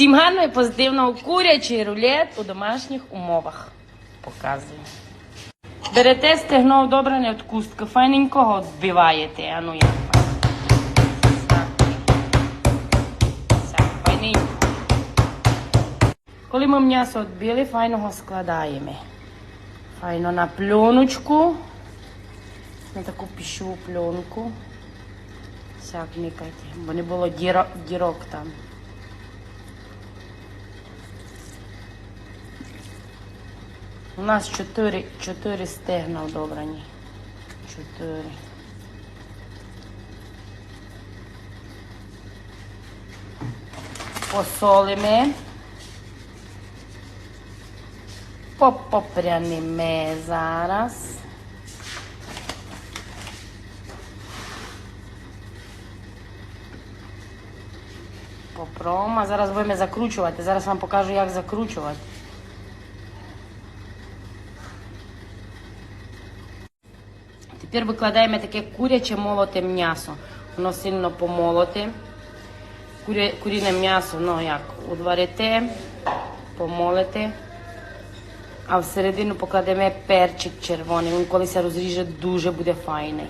Всім гарно і позитивного курячий рулет у домашніх умовах. Показую. Берете стегно добране від кустки, файненького відбиваєте. А ну як. Коли ми м'ясо відбили, файного складаємо. Файно на пленочку. На таку пищову пленку. Сяк никайте, бо не було дірок там. У нас чотири, чотири стегна одобрані. Чотири. Посолимо. Попопрянемо зараз. Попробуємо. Зараз будемо закручувати. Зараз вам покажу, як закручувати. Тепер викладаємо таке куряче молоте м'ясо. Воно сильно помолоте. Куря, куріне м'ясо, ну як, удварите, помолите. А всередину покладемо перчик червоний. Він коли се розріже, дуже буде файний.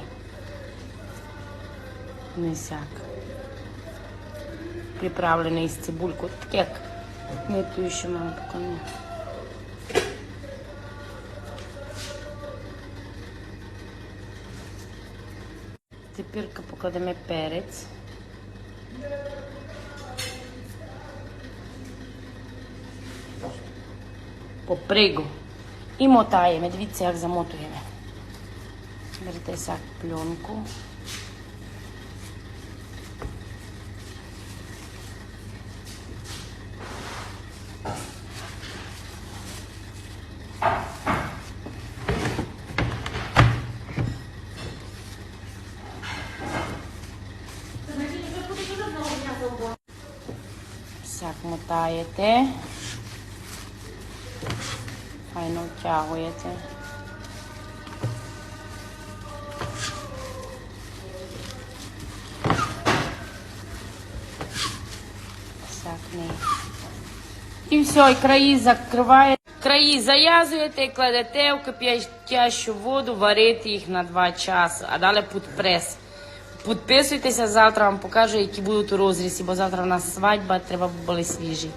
Не сяк. Приправлений з цибулькою. Так як не ту, що stepilka poklademe perec. Poprego. I motaje, medvicjak zamotujeme. Berite vsak pljonku. Берете сяк пленку. Мотаєте. Файно втягуєте. І все, і краї закриваєте. Краї зав'язуєте і кладете в кип'ятящу воду, варити їх на 2 часи, а далі під прес. Підписуйтеся, завтра вам покажу, які будуть у розрізі, бо завтра у нас свадьба, треба були свіжі.